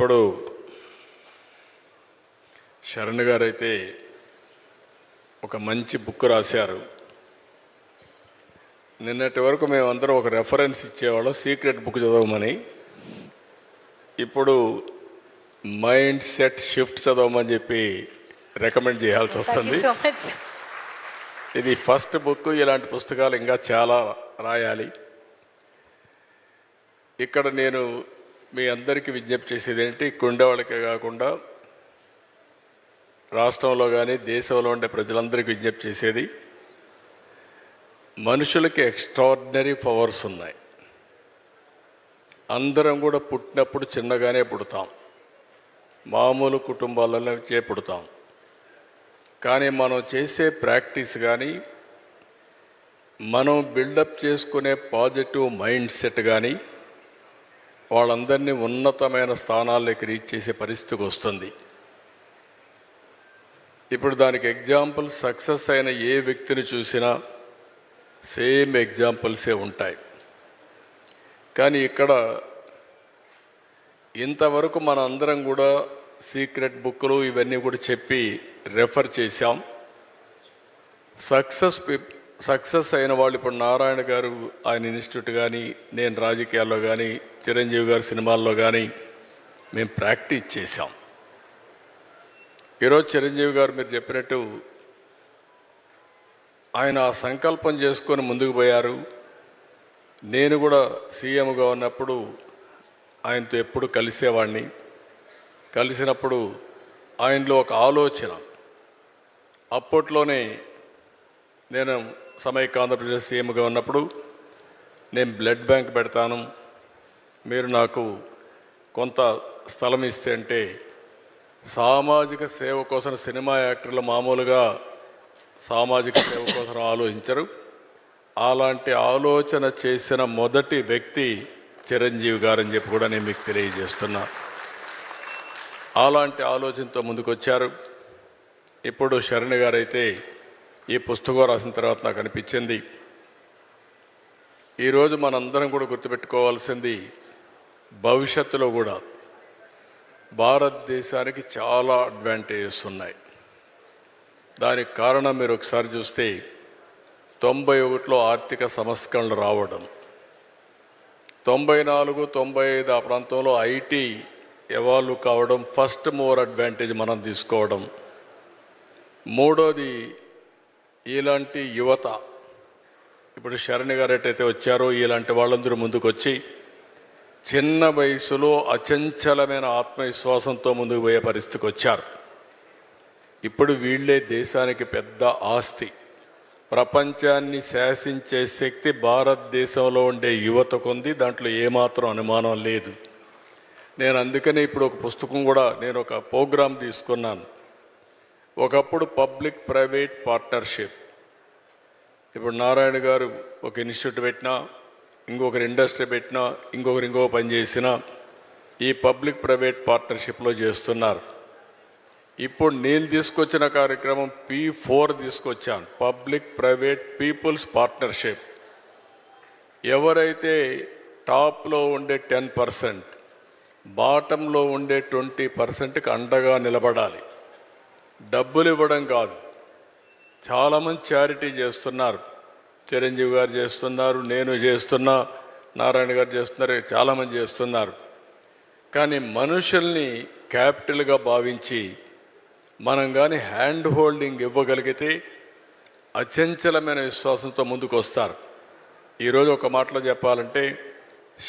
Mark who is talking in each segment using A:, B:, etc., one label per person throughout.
A: ఇప్పుడు శరణ్ గారు అయితే ఒక మంచి బుక్ రాశారు. నిన్నటి వరకు మేమందరం ఒక రెఫరెన్స్ ఇచ్చేవాళ్ళం సీక్రెట్ బుక్ చదవమని. ఇప్పుడు మైండ్ సెట్ షిఫ్ట్ చదవమని చెప్పి రికమెండ్ చేయాల్సి వస్తుంది. ఇది ఫస్ట్ బుక్ ఇలాంటి పుస్తకాలు ఇంకా చాలా రాయాలి. ఇక్కడ నేను మీ అందరికీ విజ్ఞప్తి చేసేది ఏంటి? కుండేవాళ్ళకే కాకుండా రాష్ట్రంలో కానీ దేశంలో ఉండే ప్రజలందరికీ విజ్ఞప్తి చేసేది మనుషులకి ఎక్స్ట్రాడినరీ పవర్స్ ఉన్నాయి. అందరం కూడా పుట్టినప్పుడు చిన్నగానే పుడతాం. మామూలు కుటుంబాలలోనే పుడతాం. కానీ మనం చేసే ప్రాక్టీస్ కానీ మనం బిల్డప్ చేసుకునే పాజిటివ్ మైండ్ సెట్ కానీ వాళ్ళందరినీ ఉన్నతమైన స్థానాల్లోకి రీచ్ చేసే పరిస్థితికి వస్తుంది. ఇప్పుడు దానికి ఎగ్జాంపుల్ సక్సెస్ అయిన ఏ వ్యక్తిని చూసినా సేమ్ ఎగ్జాంపుల్సే ఉంటాయి. కానీ ఇక్కడ ఇంతవరకు మన అందరం కూడా సీక్రెట్ బుక్లు ఇవన్నీ కూడా చెప్పి రెఫర్ చేశాం. సక్సెస్ సక్సెస్ అయిన వాళ్ళు ఇప్పుడు నారాయణ గారు ఆయన ఇన్స్టిట్యూట్ కానీ నేను రాజకీయాల్లో కానీ చిరంజీవి గారు సినిమాల్లో కానీ మేము ప్రాక్టీస్ చేశాం. ఈరోజు చిరంజీవి గారు మీరు చెప్పినట్టు ఆయన ఆ సంకల్పం చేసుకొని ముందుకు పోయారు. నేను కూడా సీఎంగా ఉన్నప్పుడు ఆయనతో ఎప్పుడు కలిసేవాడిని కలిసినప్పుడు ఆయనలో ఒక ఆలోచన. అప్పట్లోనే నేను సమైక్య ఆంధ్రప్రదేశ్ సీఎంగా ఉన్నప్పుడు నేను బ్లడ్ బ్యాంక్ పెడతాను. మీరు నాకు కొంత స్థలం ఇస్తే అంటే సామాజిక సేవ కోసం సినిమా యాక్టర్లు మామూలుగా సామాజిక సేవ కోసం ఆలోచించరు. అలాంటి ఆలోచన చేసిన మొదటి వ్యక్తి చిరంజీవి గారని చెప్పి కూడా నేను మీకు తెలియజేస్తున్నా. అలాంటి ఆలోచనతో ముందుకొచ్చారు. ఇప్పుడు శరణ్ గారైతే ఈ పుస్తకం రాసిన తర్వాత నాకు అనిపించింది. ఈరోజు మనందరం కూడా గుర్తుపెట్టుకోవాల్సింది భవిష్యత్తులో కూడా భారతదేశానికి చాలా అడ్వాంటేజెస్ ఉన్నాయి. దానికి కారణం మీరు ఒకసారి చూస్తే తొంభై ఒకటిలో ఆర్థిక సంస్కరణలు రావడం తొంభై నాలుగు తొంభై ఐదు ఆ ప్రాంతంలో ఐటీ ఎవాల్వ్ కావడం ఫస్ట్ మోర్ అడ్వాంటేజ్ మనం తీసుకోవడం మూడోది ఇలాంటి యువత ఇప్పుడు శరణి గారు ఎట్టయితే వచ్చారో ఇలాంటి వాళ్ళందరూ ముందుకొచ్చి చిన్న వయసులో అచంచలమైన ఆత్మవిశ్వాసంతో ముందుకు పోయే పరిస్థితికి వచ్చారు ఇప్పుడు వీళ్ళే దేశానికి పెద్ద ఆస్తి. ప్రపంచాన్ని శాసించే శక్తి భారతదేశంలో ఉండే యువతకు ఉంది దాంట్లో ఏమాత్రం అనుమానం లేదు. నేను అందుకనే ఇప్పుడు ఒక పుస్తకం కూడా నేను ఒక ప్రోగ్రాం తీసుకున్నాను. ఒకప్పుడు పబ్లిక్ ప్రైవేట్ పార్ట్నర్షిప్. ఇప్పుడు నారాయణ గారు ఒక ఇన్స్టిట్యూట్ పెట్టినా ఇంకొకరు ఇండస్ట్రీ పెట్టినా ఇంకొకరు ఇంకో పని చేసినా ఈ పబ్లిక్ ప్రైవేట్ పార్ట్నర్షిప్లో చేస్తున్నారు. ఇప్పుడు నేను తీసుకొచ్చిన కార్యక్రమం పి ఫోర్ తీసుకొచ్చాను. Public private peoples partnership. ఎవరైతే టాప్లో ఉండే టెన్ పర్సెంట్ బాటంలో ఉండే ట్వంటీ పర్సెంట్కి అండగా నిలబడాలి. డబ్బులు ఇవ్వడం కాదు. చాలామంది చారిటీ చేస్తున్నారు. చిరంజీవి గారు చేస్తున్నారు నేను చేస్తున్నా నారాయణ గారు చేస్తున్నారు చాలామంది చేస్తున్నారు. కానీ మనుషుల్ని క్యాపిటల్గా భావించి మనం కానీ హ్యాండ్ హోల్డింగ్ ఇవ్వగలిగితే అచంచలమైన విశ్వాసంతో ముందుకు వస్తారు ఈరోజు ఒక మాటలో చెప్పాలంటే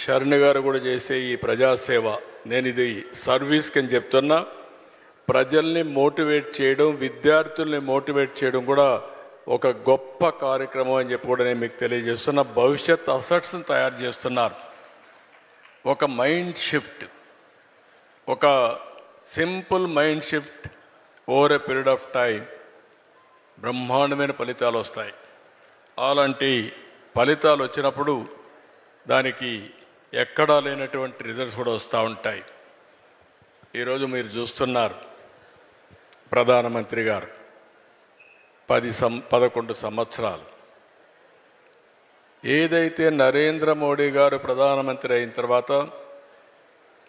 A: శరణ్ గారు కూడా చేసే ఈ ప్రజాసేవ నేను ఇది సర్వీస్కి అని చెప్తున్నా. ప్రజల్ని మోటివేట్ చేయడం విద్యార్థుల్ని మోటివేట్ చేయడం కూడా ఒక గొప్ప కార్యక్రమం అని చెప్పి కూడా నేను మీకు తెలియజేస్తున్న. భవిష్యత్ అసెట్స్ని తయారు చేస్తున్నారు. ఒక మైండ్ షిఫ్ట్. ఒక simple mind shift over a period of time బ్రహ్మాండమైన ఫలితాలు వస్తాయి. అలాంటి ఫలితాలు వచ్చినప్పుడు దానికి ఎక్కడా లేనటువంటి రిజల్ట్స్ కూడా వస్తూ ఉంటాయి. ఈరోజు మీరు చూస్తున్నారు. ప్రధానమంత్రి గారు. పది సం పదకొండు సంవత్సరాలు. ఏదైతే నరేంద్ర మోడీ గారు ప్రధానమంత్రి అయిన తర్వాత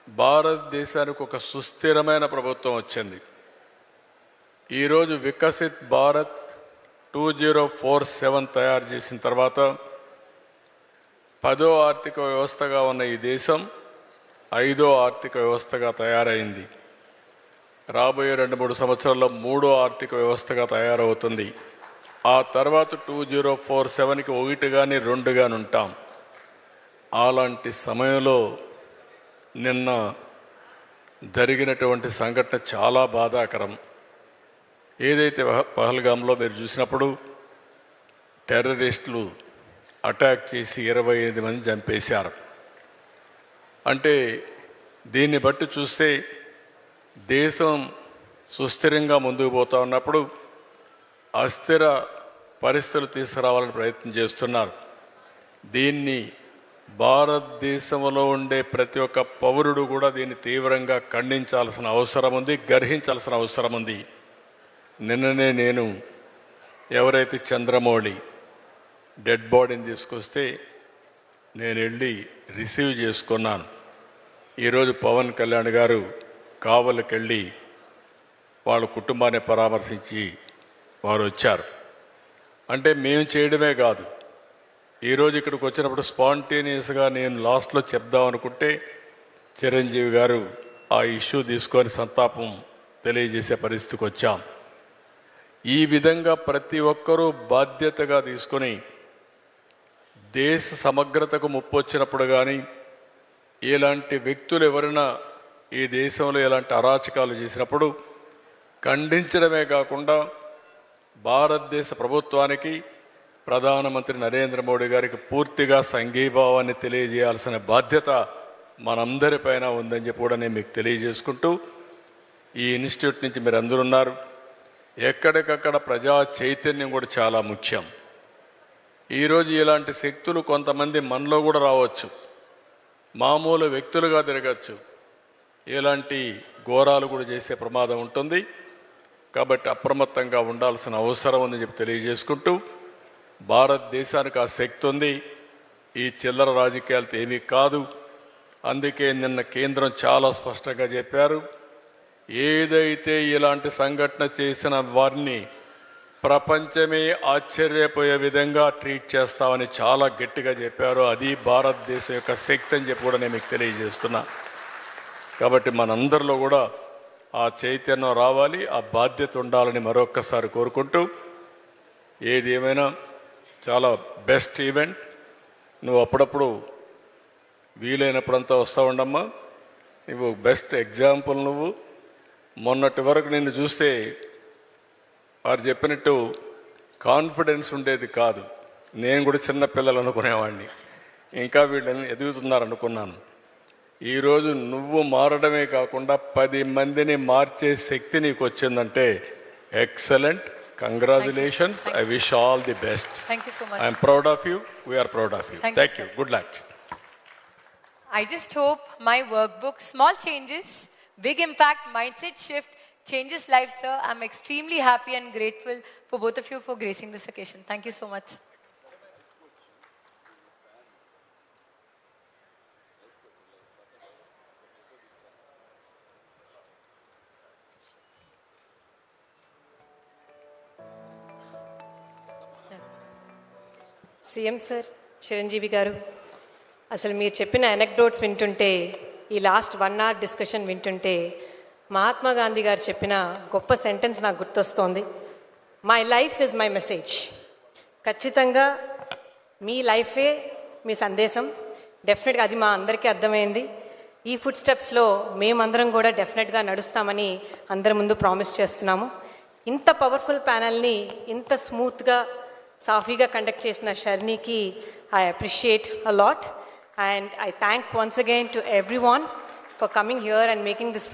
A: భారతదేశానికి ఒక సుస్థిరమైన ప్రభుత్వం వచ్చింది. ఈరోజు Viksit Bharat two zero four seven తయారు చేసిన తర్వాత పదో ఆర్థిక వ్యవస్థగా ఉన్న ఈ దేశం ఐదో ఆర్థిక వ్యవస్థగా తయారైంది. రాబోయే రెండు మూడు సంవత్సరాల్లో మూడో ఆర్థిక వ్యవస్థగా తయారవుతుంది. ఆ తర్వాత టూ జీరో ఫోర్ సెవెన్కి ఒకటి కానీ రెండు కానీ ఉంటాం. అలాంటి సమయంలో నిన్న జరిగినటువంటి సంఘటన చాలా బాధాకరం. ఏదైతే పహ- పహల్గాంలో మీరు చూసినప్పుడు టెర్రరిస్టులు అటాక్ చేసి ఇరవై ఐదు మంది చంపేశారు. అంటే దీన్ని బట్టి చూస్తే దేశం సుస్థిరంగా ముందుకు పోతా ఉన్నప్పుడు అస్థిర పరిస్థితులు తీసుకురావాలని ప్రయత్నం చేస్తున్నారు. దీన్ని భారతదేశంలో ఉండే ప్రతి ఒక్క పౌరుడు కూడా దీన్ని తీవ్రంగా ఖండించాల్సిన అవసరం ఉంది గర్హించాల్సిన అవసరం ఉంది. నిన్ననే నేను ఎవరైతే చంద్రమౌళి డెడ్ బాడీని తీసుకొస్తే నేను వెళ్ళి రిసీవ్ చేసుకున్నాను. ఈరోజు పవన్ కళ్యాణ్ గారు కావలికెళ్ళి వాళ్ళ కుటుంబాన్ని పరామర్శించి వారు వచ్చారు. అంటే మేము చేయడమే కాదు. ఈరోజు ఇక్కడికి వచ్చినప్పుడు స్పాంటేనియస్గా నేను లాస్ట్లో చెప్దాం అనుకుంటే చిరంజీవి గారు ఆ ఇష్యూ తీసుకొని సంతాపం తెలియజేసే పరిస్థితికి వచ్చాం. ఈ విధంగా ప్రతి ఒక్కరూ బాధ్యతగా తీసుకొని దేశ సమగ్రతకు ముప్పు వచ్చినప్పుడు కానీ ఇలాంటి వ్యక్తులు ఎవరైనా ఈ దేశంలో ఇలాంటి అరాచకాలు చేసినప్పుడు ఖండించడమే కాకుండా భారతదేశ ప్రభుత్వానికి ప్రధానమంత్రి నరేంద్ర మోడీ గారికి పూర్తిగా సంఘీభావాన్ని తెలియజేయాల్సిన బాధ్యత మనందరిపైన ఉందని చెప్పి కూడా నేను మీకు తెలియజేసుకుంటూ ఈ ఇన్స్టిట్యూట్ నుంచి మీరు అందరూ ఉన్నారు. ఎక్కడికక్కడ ప్రజా చైతన్యం కూడా చాలా ముఖ్యం. ఈరోజు ఇలాంటి శక్తులు కొంతమంది మనలో కూడా రావచ్చు. మామూలు వ్యక్తులుగా తిరగచ్చు. ఇలాంటి ఘోరాలు కూడా చేసే ప్రమాదం ఉంటుంది. కాబట్టి అప్రమత్తంగా ఉండాల్సిన అవసరం ఉందని చెప్పి తెలియజేసుకుంటూ భారతదేశానికి ఆ శక్తి ఉంది. ఈ చిల్లర రాజకీయాలతో ఏమీ కాదు. అందుకే నిన్న కేంద్రం చాలా స్పష్టంగా చెప్పారు. ఏదైతే ఇలాంటి సంఘటన చేసిన వారిని ప్రపంచమే ఆశ్చర్యపోయే విధంగా ట్రీట్ చేస్తామని చాలా గట్టిగా చెప్పారు. అది భారతదేశం యొక్క శక్తి అని చెప్పి కూడా నేను మీకు తెలియజేస్తున్నాను కాబట్టి మనందరిలో కూడా ఆ చైతన్యం రావాలి ఆ బాధ్యత ఉండాలని మరొక్కసారి కోరుకుంటూ ఏది ఏమైనా చాలా బెస్ట్ ఈవెంట్. నువ్వు అప్పుడప్పుడు వీలైనప్పుడంతా వస్తూ ఉండమ్మా. నువ్వు బెస్ట్ ఎగ్జాంపుల్ నువ్వు. మొన్నటి వరకు నిన్ను చూస్తే వారు చెప్పినట్టు కాన్ఫిడెన్స్ ఉండేది కాదు. నేను కూడా చిన్న పిల్లలు అనుకునేవాడిని. ఇంకా వీళ్ళని ఎదుగుతున్నారు అనుకున్నాను. ఈరోజు నువ్వు మారడమే కాకుండా పది మందిని మార్చే శక్తి నీకు వచ్చిందంటే excellent congratulations I wish all the best I'm proud of you we're proud of you thank you good luck
B: I just hope my workbook small changes big impact mindset shift changes life sir I'm extremely happy and grateful for both of you for gracing this occasion thank you so much
C: CM sir Chiranjeevi garu. అసలు మీరు చెప్పిన anecdotes వింటుంటే ఈ last one our discussion వింటుంటే మహాత్మా గాంధీ గారు చెప్పిన గొప్ప sentence నాకు గుర్తొస్తోంది. My life is my message ఖచ్చితంగా మీ లైఫే మీ సందేశం. డెఫినెట్గా అది మా అందరికీ అర్థమైంది. ఈ ఫుడ్ స్టెప్స్లో మేమందరం కూడా డెఫినెట్గా నడుస్తామని అందరి ముందు ప్రామిస్ చేస్తున్నాము. ఇంత పవర్ఫుల్ ప్యానల్ని ఇంత స్మూత్గా సాఫీగా కండక్ట్ చేసిన షర్నీకి I appreciate a lot and I thank once again to everyone for coming here and making this